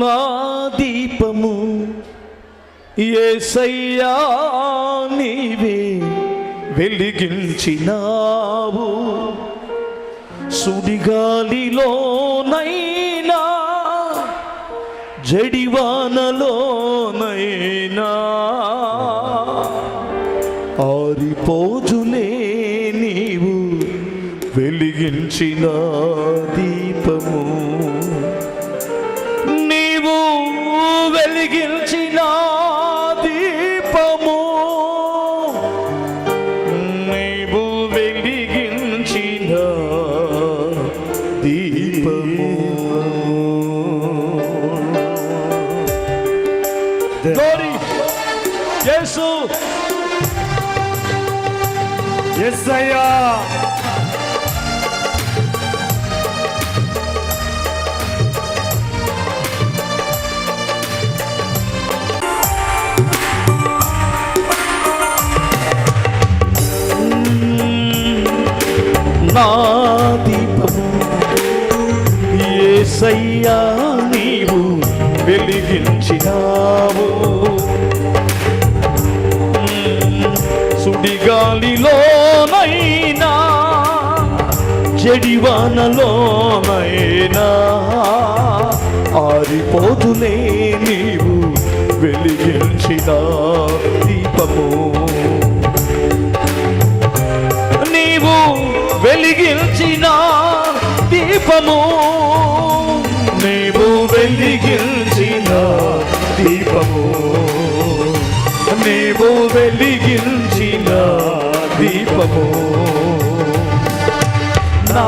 నా దీపము ఏసయ్యా నీవే వెలిగించినావు. సుడిగాలిలోనైనా జడివానలోనైనా ఆరిపోజులే నీవు వెలిగించిన దీపము ఎస్ దివానలోనైనా ఆరిపోతులే నీవు వెలిగించిన దీపము. నీవు వెలిగించిన దీపము. నీవు వెలిగించిన దీపము. నీవు వెలిగించిన దీపము. నా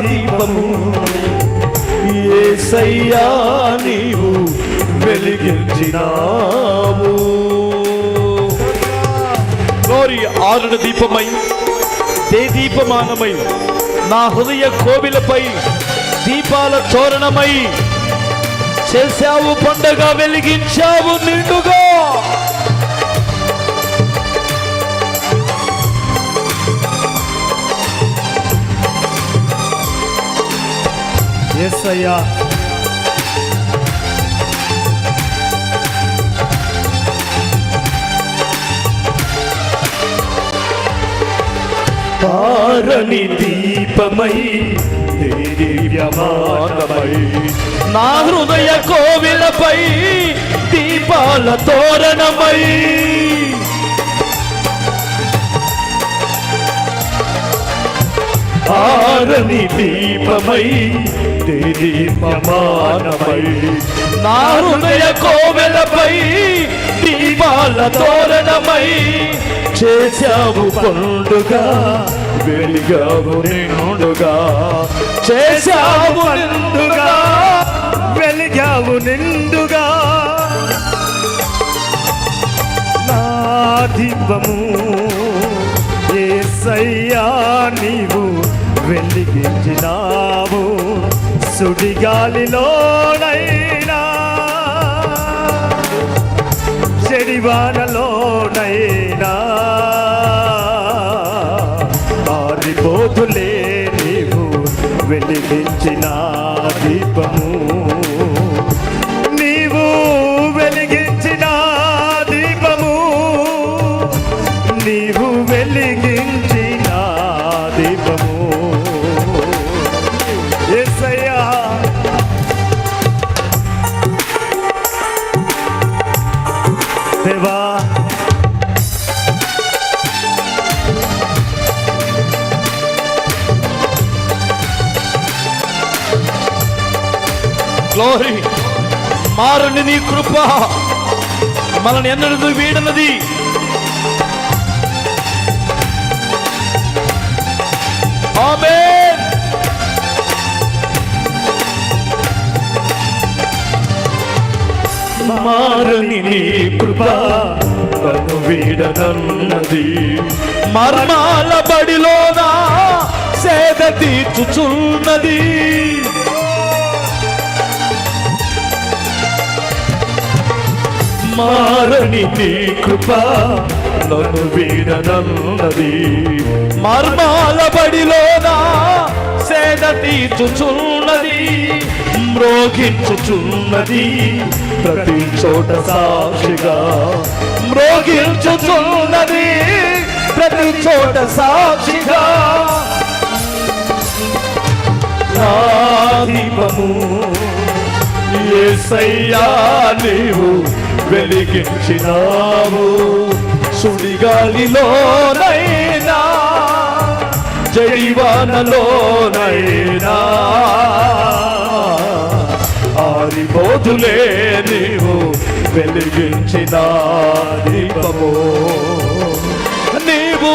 దీపము ఏసయ్యా నీవు వెలిగించినావు. గోరి ఆరుణ దీపమై దే దీపమానమై నా హృదయ కోవిలపై దీపాల తోరణమై చేశావు పండగ వెలిగించావు నిండుగా. ఎస్ అయ్యా పారని దీపమై దివ్యమానమై. నా హృదయ కోవిలపై దీపాల తోరణమై. ఆరని దీపమై దీపమానమై నా హృదయ కోవెలపై దీపాల తోరణమై చేశావు పండుగా వెలిగావు నిండుగా. చేశావు నిండుగా వెలిగావు నిండుగా. నా దీపము సుడిగాలిలోనైనా చెడివానలోనైనా ఆరిపోతులే నీవు వెలిగించిన దీపము. దేవా గ్లోరీ మారని నీ కృప మనల్ని ఎన్నడూ వీడనది. ఆమేన్ మారని నీ కృప నన్ను వీడనన్నది. మర్మాల బడిలోన సేద తీర్చుచున్నది. మారని నీ కృప నన్ను వీడనన్నది. మర్మాల బడిలోనా సేద తీర్చుచున్నది మ్రోగించుచున్నది ప్రతి చోట సాక్షిగా మ్రోగించుచున్నది ప్రతి చోట సాక్షిగా. నా దీపము యేసయ్యా నీవు వెలిగించినావు. సుడిగాలిలోనైనా జడివానలోనైనా ఆరిపోతులే నీవు వెలిగించిన దీపము. నీవు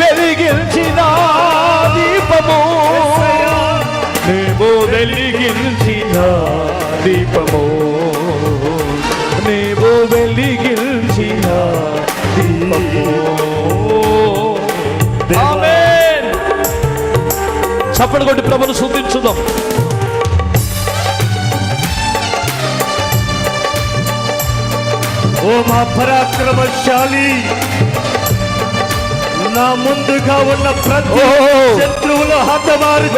వెలిగించిన దీపము. నీవు వెలిగించిన దీపము. నీవు వెలిగి చప్పటి కొట్టి ప్రభును శుద్ధించుదాం. ఓ మా పరాక్రమశాలి నా ముందుగా ఉన్న ప్రతి. శత్రువులు హతమారు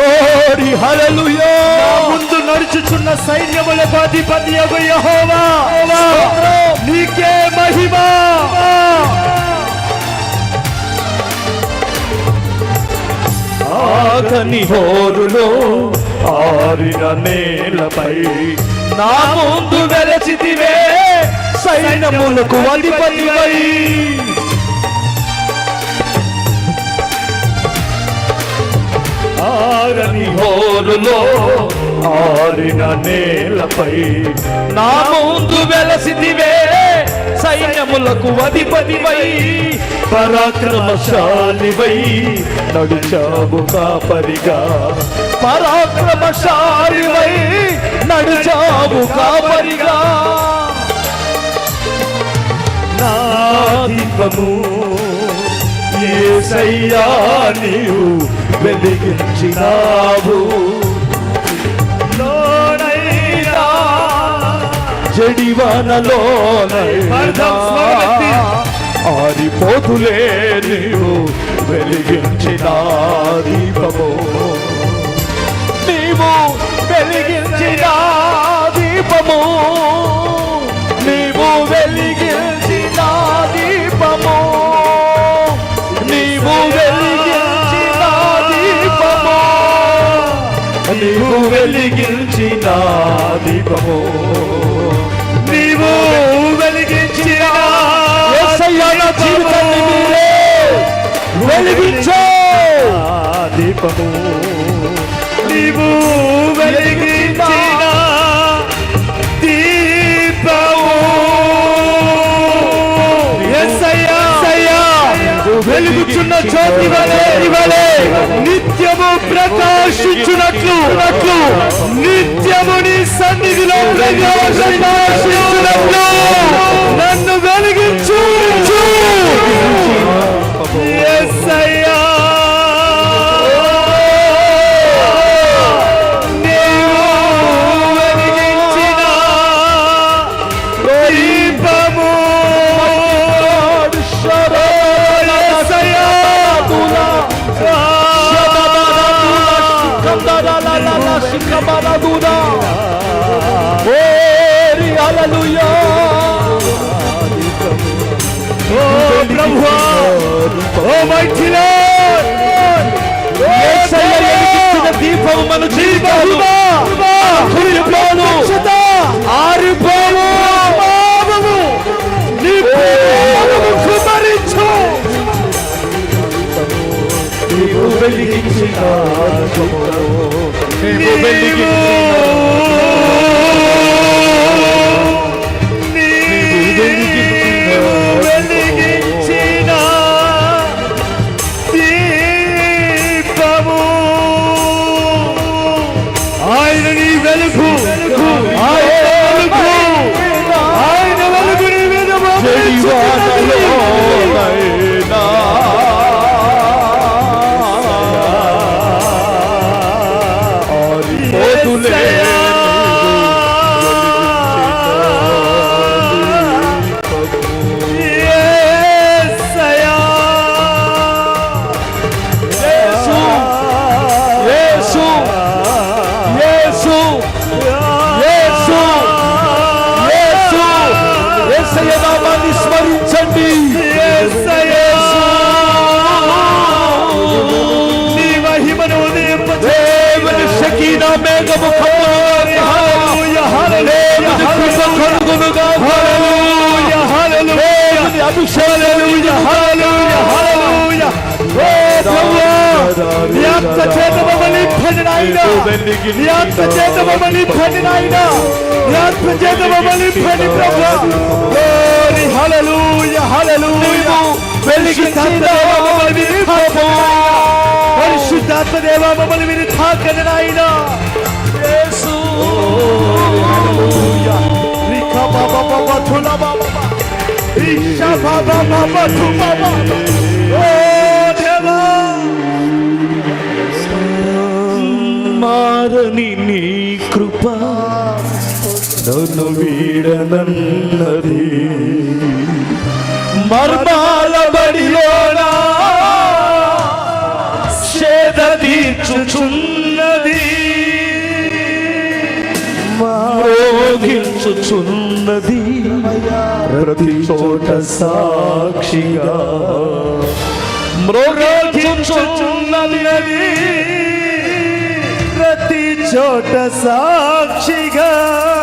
ముందు నడుచుచున్న సైన్యములకు అధిపతి యెహోవా! నీకే మహిమ. ఆగని హోరులో ఆరిన నేలపై. నా ముందు వెలచితివే సైన్యములకు అధిపతివై. ఆరని హోరులో ఆరిన నేలపై. నా ముందు వెలసిదివే సైన్యములకు అధిపతివై. పరాక్రమశాలివై నడుచావు కాపరిగా. పరాక్రమశాలివై నడుచావు కాపరిగా. నా దీపము యేసయ్యా నీవు వెలిగించినావు. లోనైనా జడివానలోనైనా అర్థం నీవు వెలిగించిన దీపము. నీవు వెలిగించిన దీపము. నీవు వెలిగించిన దీపము. నీవు వెలిగించిన దీపము. నీవు వెలిగించిన దీపము. దీపము నీవు వెలిగించిన దీపము. వెలుగుచున్న జ్యోతి వలె నిత్యము ప్రకాశించునట్లు నిత్యము నీ సన్నిధిలో ప్రకాశించున్నట్లు ఓ మైథిలి దీపము మన జీవితాలు. కురిపోను నీ చేత మమ్మల్ని పడినాయినా నీ ఆత్మ చేత మమ్మల్ని పడినాయినా నీ ఆత్మ చేత మమ్మల్ని పడి ప్రభాని హలలు హలలు వెలిగి మమ్మల్ని మీరు పరిశుద్ధాత్మ దేవ మమ్మల్ని మీరు తాకని నాయన రిఖా బాబా బాబా థులా బాబా మారని నీ కృప నన్ను వీడనన్నది మర్మాల బడిలోనా సేద తీర్చుచున్నది. మోగించుచున్నది ప్రతి చోట సాక్షిగా. మ్రోగించుచున్నది ప్రతి చోట సాక్షిగా.